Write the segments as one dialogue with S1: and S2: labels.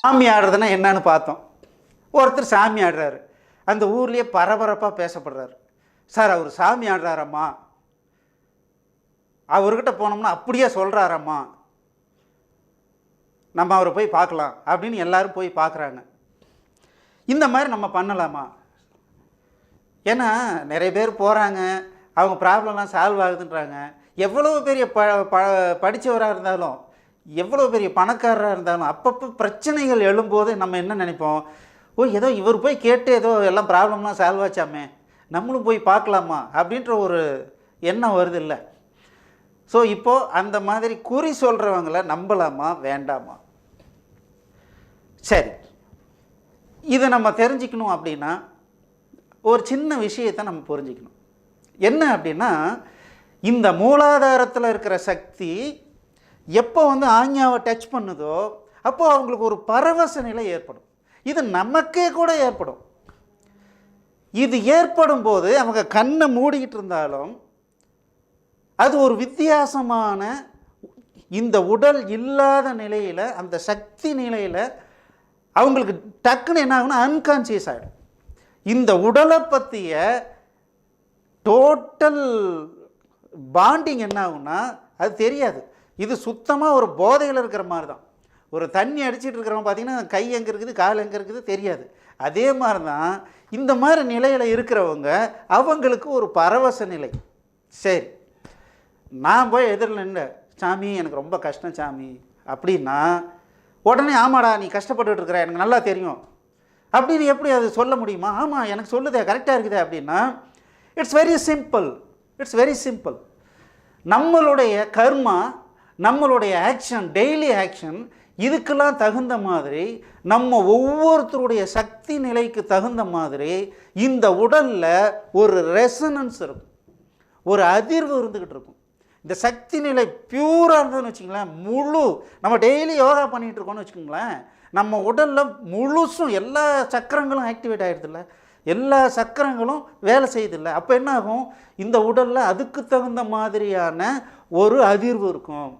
S1: சாமி ஆடுறதுன்னா என்னன்னு பார்த்தோம். ஒருத்தர் சாமி ஆடுறாரு. அந்த ஊர்லேயே பரபரப்பாக பேசப்படுறாரு. சார் அவர் சாமி ஆடுறாரம்மா. அவர்கிட்ட போனோம்னா அப்படியே சொல்கிறாரம்மா நம்ம அவரை போய் பார்க்கலாம். அப்படின்னு எல்லாரும் போய் பார்க்குறாங்க. இந்த மாதிரி நம்ம பண்ணலாமா? ஏன்னா நிறைய பேர் போகிறாங்க அவங்க ப்ராப்ளம்லாம் சால்வ் ஆகுதுன்றாங்க. எவ்வளோ பெரிய ப ப படித்தவராக இருந்தாலும் எவ்வளோ பெரிய பணக்காரராக இருந்தாலும் அப்பப்போ பிரச்சனைகள் எழும்போது நம்ம என்ன நினைப்போம்? ஓ ஏதோ இவர் போய் கேட்டு ஏதோ எல்லாம் ப்ராப்ளம்லாம் சால்வ் ஆச்சாமே நம்மளும் போய் பார்க்கலாமா? அப்படின்ற ஒரு எண்ணம் வருது இல்லை ஸோ இப்போது அந்த மாதிரி குறி சொல்கிறவங்கள நம்பலாமா? வேண்டாமா? சரி. இதை நம்ம தெரிஞ்சுக்கணும் அப்படின்னா ஒரு சின்ன விஷயத்தை நம்ம புரிஞ்சுக்கணும். என்ன அப்படின்னா இந்த மூலாதாரத்தில் இருக்கிற சக்தி எப்போ வந்து ஆஞ்ஞாவை டச் பண்ணுதோ அப்போது அவங்களுக்கு ஒரு பரவச நிலை ஏற்படும். இது நமக்கே கூட ஏற்படும். இது ஏற்படும் போது அவங்க கண்ணை மூடிக்கிட்டு இருந்தாலும் அது ஒரு வித்தியாசமான இந்த உடல் இல்லாத நிலையில் அந்த சக்தி நிலையில் அவங்களுக்கு டக்குன்னு என்ன ஆகுனா அன்கான்சியஸ் ஆகிடும் இந்த உடலை பற்றிய டோட்டல் பாண்டிங் என்ன ஆகுனா அது தெரியாது. இது சுத்தமாக ஒரு போதையில் இருக்கிற மாதிரி தான் ஒரு தண்ணி அடிச்சிட்டு இருக்கிறவங்க பார்த்தீங்கன்னா கை எங்கே இருக்குது கால் எங்கே இருக்குது தெரியாது. அதே மாதிரி தான் இந்த மாதிரி நிலையில் இருக்கிறவங்க அவங்களுக்கு ஒரு பரவச நிலை. சரி. நான் போய் எதிரில் நின்று சாமி எனக்கு ரொம்ப கஷ்டம் சாமி. அப்படின்னா உடனே ஆமாடா நீ கஷ்டப்பட்டுட்டு இருக்கிற எனக்கு நல்லா தெரியும். அப்படின்னு எப்படி அது சொல்ல முடியுமா? ஆமாம் எனக்கு சொல்லுதே கரெக்டாக இருக்குதே அப்படின்னா it's very simple it's very simple நம்மளுடைய கர்மா நம்மளுடைய ஆக்ஷன் டெய்லி ஆக்ஷன் இதுக்கெல்லாம் தகுந்த மாதிரி நம்ம ஒவ்வொருத்தருடைய சக்தி நிலைக்கு தகுந்த மாதிரி இந்த உடலில் ஒரு ரெசனன்ஸ் இருக்கும். ஒரு அதிர்வு இருந்துக்கிட்டு இருக்கும். இந்த சக்தி நிலை பியூராக இருந்ததுன்னு வச்சுங்களேன் முழு நம்ம டெய்லி யோகா பண்ணிகிட்டு இருக்கோம்னு வச்சுக்கோங்களேன் நம்ம உடலில் முழுசும் எல்லா சக்கரங்களும் ஆக்டிவேட் ஆகிடுதில்ல எல்லா சக்கரங்களும் வேலை செய்யுதில்ல. அப்போ என்ன ஆகும் இந்த உடலில் அதுக்கு தகுந்த மாதிரியான ஒரு அதிர்வு இருக்கும்.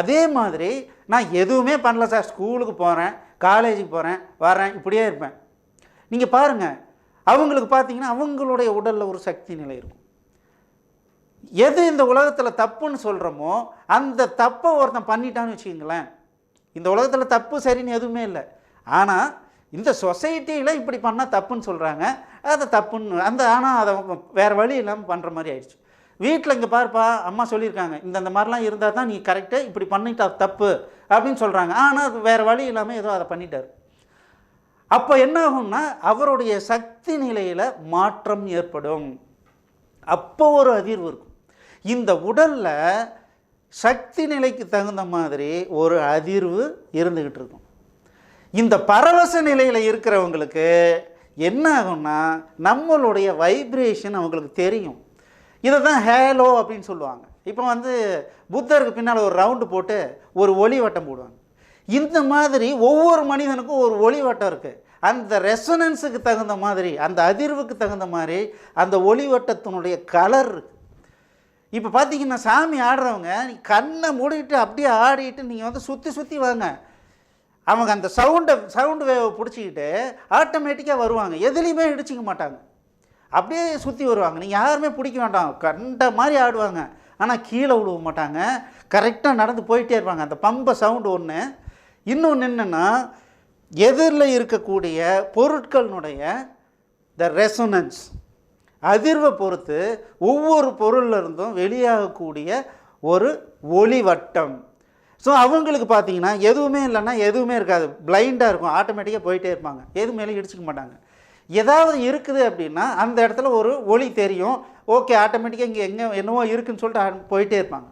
S1: அதே மாதிரி நான் எதுவுமே பண்ணல சார். ஸ்கூலுக்கு போகிறேன் காலேஜுக்கு போகிறேன் வரேன் இப்படியே இருப்பேன். நீங்கள் பாருங்கள் அவங்களுக்கு பார்த்தீங்கன்னா அவங்களுடைய உடலில் ஒரு சக்தி நிலை இருக்கும். எது இந்த உலகத்தில் தப்புன்னு சொல்கிறோமோ அந்த தப்பை ஒருத்தன் பண்ணிட்டான்னு வச்சுக்கிங்களேன். இந்த உலகத்தில் தப்பு சரின்னு எதுவுமே இல்லை. ஆனால் இந்த சொசைட்டியில் இப்படி பண்ணால் தப்புன்னு சொல்கிறாங்க அதை தப்புன்னு அந்த ஆனால் அதை வேறு வழி இல்லாமல் பண்ணுற மாதிரி ஆயிடுச்சு. வீட்டில் இங்கே பாருப்பா அம்மா சொல்லியிருக்காங்க இந்த மாதிரிலாம் இருந்தால் தான் நீ கரெக்டாக இப்படி பண்ணிட்டா தப்பு அப்படின்னு சொல்கிறாங்க ஆனால் வேறு வழி இல்லாமல் ஏதோ அதை பண்ணிட்டார். அப்போ என்ன ஆகும்னா அவருடைய சக்தி நிலையில் மாற்றம் ஏற்படும். அப்போ ஒரு அதிர்வு இருக்கும். இந்த உடலில் சக்தி நிலைக்கு தகுந்த மாதிரி ஒரு அதிர்வு இருந்துக்கிட்டு இருக்கும். இந்த பரவச நிலையில் இருக்கிறவங்களுக்கு என்ன ஆகும்னா நம்மளுடைய வைப்ரேஷன் அவங்களுக்கு தெரியும். இதை தான் ஹேலோ அப்படின்னு சொல்லுவாங்க. இப்போ வந்து புத்தருக்கு பின்னால் ஒரு ரவுண்டு போட்டு ஒரு ஒளி வட்டம் போடுவாங்க. இந்த மாதிரி ஒவ்வொரு மனிதனுக்கும் ஒரு ஒளி வட்டம் இருக்குது அந்த ரெசனன்ஸுக்கு தகுந்த மாதிரி அந்த அதிர்வுக்கு தகுந்த மாதிரி அந்த ஒளி வட்டத்தினுடைய கலர் இருக்குது இப்போ பார்த்தீங்கன்னா சாமி ஆடுறவங்க நீ கண்ணை மூடிட்டு அப்படியே ஆடிட்டு நீங்கள் வந்து சுற்றி சுற்றி வாங்க. அவங்க அந்த சவுண்டை சவுண்டு வேவை பிடிச்சிக்கிட்டு ஆட்டோமேட்டிக்காக வருவாங்க. எதுலேயுமே இடிச்சிக்க மாட்டாங்க. அப்படியே சுற்றி வருவாங்க. நீங்கள் யாருமே பிடிக்க வேண்டாம். கண்ட மாதிரி ஆடுவாங்க. ஆனால் கீழே விழுவ மாட்டாங்க. கரெக்டாக நடந்து போயிட்டே இருப்பாங்க. அந்த பம்பை சவுண்டு ஒன்று இன்னொன்று என்னென்னா எதிரில் இருக்கக்கூடிய பொருட்களினுடைய த ரெசனன்ஸ் அதிர்வை பொறுத்து ஒவ்வொரு பொருளிலிருந்தும் வெளியாகக்கூடிய ஒரு ஒளி வட்டம். ஸோ அவங்களுக்கு பார்த்தீங்கன்னா எதுவுமே இல்லைன்னா எதுவுமே இருக்காது. பிளைண்டாக இருக்கும். ஆட்டோமேட்டிக்காக போயிட்டே இருப்பாங்க. எது மேலே இடிச்சிக்க மாட்டாங்க. ஏதாவது இருக்குது அப்படின்னா அந்த இடத்துல ஒரு ஒளி தெரியும். ஓகே ஆட்டோமேட்டிக்காக இங்கே எங்கே என்னவோ இருக்குதுன்னு சொல்லிட்டு ஆ- போயிட்டே இருப்பாங்க.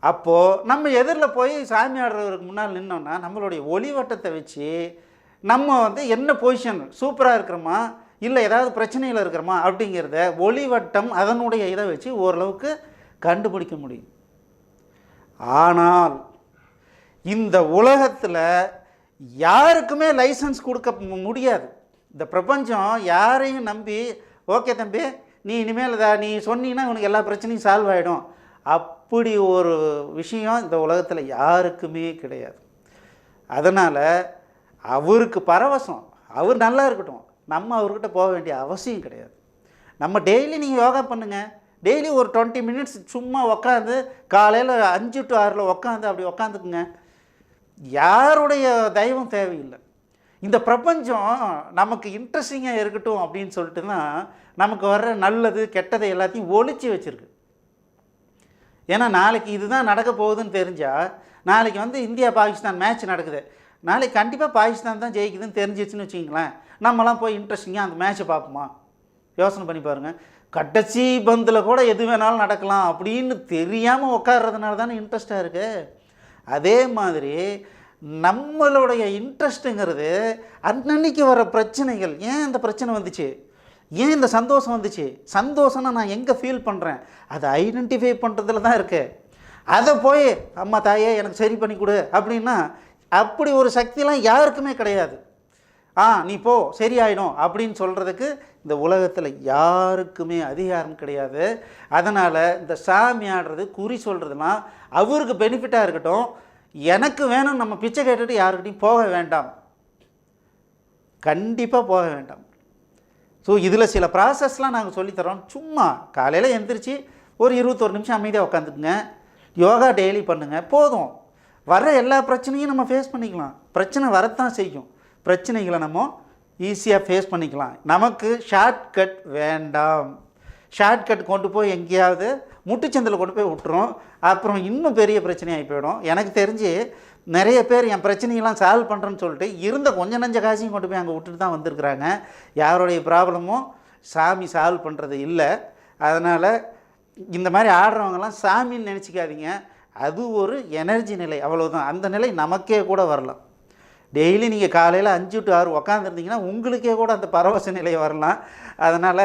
S1: அப்போது நம்ம எதிரில் போய் சாமி ஆடுறவருக்கு முன்னால் நின்னோன்னா நம்மளுடைய ஒளி வட்டத்தை வச்சு நம்ம வந்து என்ன பொசிஷன் சூப்பராக இருக்கிறோமா? இல்லை ஏதாவது பிரச்சனையில் இருக்கிறோமா? அப்படிங்கிறத ஒளி வட்டம் அதனுடைய இதை வச்சு ஓரளவுக்கு கண்டுபிடிக்க முடியும். ஆனால் இந்த உலகத்தில் யாருக்குமே லைசன்ஸ் கொடுக்க முடியாது. இந்த பிரபஞ்சம் யாரையும் நம்பி ஓகே தம்பி நீ இனிமேல் இதை நீ சொன்னீங்கன்னா உனக்கு எல்லா பிரச்சனையும் சால்வ் ஆகிடும் அப்படி ஒரு விஷயம் இந்த உலகத்தில் யாருக்குமே கிடையாது. அதனால் அவருக்கு பரவசம். அவர் நல்லா இருக்கட்டும். நம்ம அவர்கிட்ட போக வேண்டிய அவசியம் கிடையாது. நம்ம டெய்லி நீங்கள் யோகா பண்ணுங்கள் டெய்லி ஒரு டுவெண்ட்டி மினிட்ஸ் சும்மா உக்காந்து காலையில் அஞ்சு டு ஆறில் உக்காந்து அப்படி உக்காந்துக்குங்க. யாருடைய தெய்வம் தேவையில்லை. இந்த பிரபஞ்சம் நமக்கு இன்ட்ரெஸ்டிங்காக இருக்கட்டும் அப்படின்னு சொல்லிட்டு தான் நமக்கு வர்ற நல்லது கெட்டதை எல்லாத்தையும் ஒழிச்சு வச்சுருக்கு. ஏன்னா நாளைக்கு இதுதான் நடக்க போகுதுன்னு தெரிஞ்சால் நாளைக்கு வந்து இந்தியா பாகிஸ்தான் மேட்ச் நடக்குது. நாளைக்கு கண்டிப்பாக பாகிஸ்தான் தான் ஜெயிக்குதுன்னு தெரிஞ்சிச்சுன்னு வச்சிங்களேன் நம்மலாம் போய் இன்ட்ரெஸ்டிங்காக அந்த மேட்ச்சை பார்ப்போமா? யோசனை பண்ணி பாருங்கள் கடைசி பந்தில் கூட எது வேணாலும் நடக்கலாம் அப்படின்னு தெரியாமல் உட்கார்றதுனால தானே இன்ட்ரெஸ்ட்டாக இருக்குது அதே மாதிரி நம்மளுடைய இன்ட்ரெஸ்ட்டுங்கிறது அன்னன்னைக்கு வர பிரச்சனைகள். ஏன் இந்த பிரச்சனை வந்துச்சு? ஏன் இந்த சந்தோஷம் வந்துச்சு? சந்தோஷம்னா நான் எங்கே ஃபீல் பண்ணுறேன் அதை ஐடென்டிஃபை பண்ணுறதுல தான் இருக்குது அதை போய் அம்மா தாயே எனக்கு சரி பண்ணி கொடு. அப்படின்னா அப்படி ஒரு சக்தியெலாம் யாருக்குமே கிடையாது. ஆ நீ போ சரியாயிடும். அப்படின்னு சொல்கிறதுக்கு இந்த உலகத்தில் யாருக்குமே அதிகாரம் கிடையாது. அதனால் இந்த சாமி ஆடுறது குறி சொல்கிறதுலாம் அவருக்கு பெனிஃபிட்டாக இருக்கட்டும். எனக்கு வேணும் நம்ம பிச்சை கேட்டுட்டு யாருக்கிட்டையும் போக வேண்டாம். கண்டிப்பாக போக வேண்டாம். ஸோ இதில் சில ப்ராசஸ்லாம் நாங்கள் சொல்லித்தரோம் சும்மா காலையில் எந்திரிச்சு ஒரு இருபத்தொரு நிமிஷம் அமைதியாக உட்காந்துக்குங்க யோகா டெய்லி பண்ணுங்கள் போதும். வர எல்லா பிரச்சனையும் நம்ம ஃபேஸ் பண்ணிக்கலாம். பிரச்சனை வரத்தான் செய்யும். பிரச்சனைகளை நம்ம ஈஸியாக ஃபேஸ் பண்ணிக்கலாம். நமக்கு ஷார்ட்கட் வேண்டாம். ஷார்ட்கட் கொண்டு போய் எங்கேயாவது முட்டுச்சந்தில் கொண்டு போய் விட்டுரும். அப்புறம் இன்னும் பெரிய பிரச்சனையாகி போயிடும். எனக்கு தெரிஞ்சு நிறைய பேர் என் பிரச்சனையெல்லாம் சால்வ் பண்ணுறேன்னு சொல்லிட்டு இருந்த கொஞ்ச நஞ்ச காசையும் கொண்டு போய் அங்கே விட்டுட்டு தான் வந்திருக்கிறாங்க. யாருடைய ப்ராப்ளமும் சாமி சால்வ் பண்ணுறது இல்லை. அதனால் இந்த மாதிரி ஆடுறவங்கலாம் சாமின்னு நினச்சிக்காதீங்க. அது ஒரு எனர்ஜி நிலை. அவ்வளோதான் அந்த நிலை நமக்கே கூட வரலாம் டெய்லி நீங்கள் காலையில் அஞ்சு டு ஆறு உக்காந்துருந்தீங்கன்னா உங்களுக்கே கூட அந்த பரவச நிலை வரலாம். அதனால்